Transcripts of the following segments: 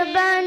মেহেরবান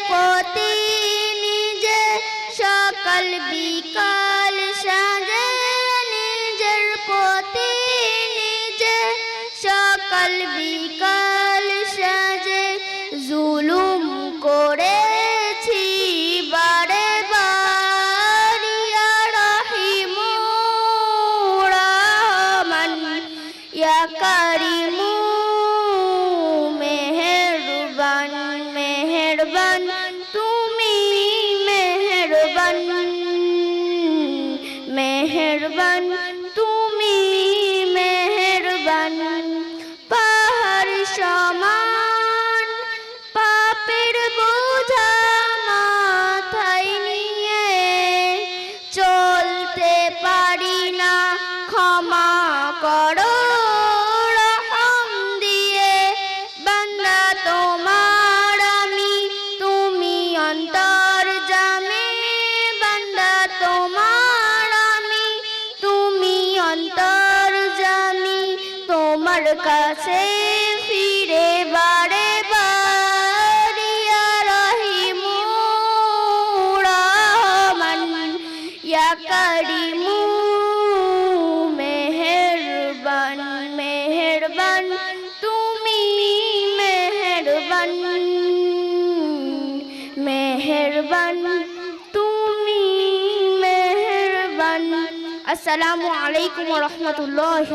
প্রতি নিজে সকাল বিকাল সাজে নিজের প্রতি নিজে সকাল বিকাল সাজে জুলুম করেছি বারে বারিয়া রহিম রহমান ইয়া মেহেরবান তুমি মেহরবান। পাহাড় সমান পাপের বোঝা মাথায় নিয়ে চলতে পারি কাছে ফিরে বারে বারিয়া রহিম রহমান, ইয়া করিমু মেহেরবান মেহেরবান, তুমি মেহেরবান মেহেরবান, তুমি মেহেরবান। আসসালামু আলাইকুম রহমতুল্লাহ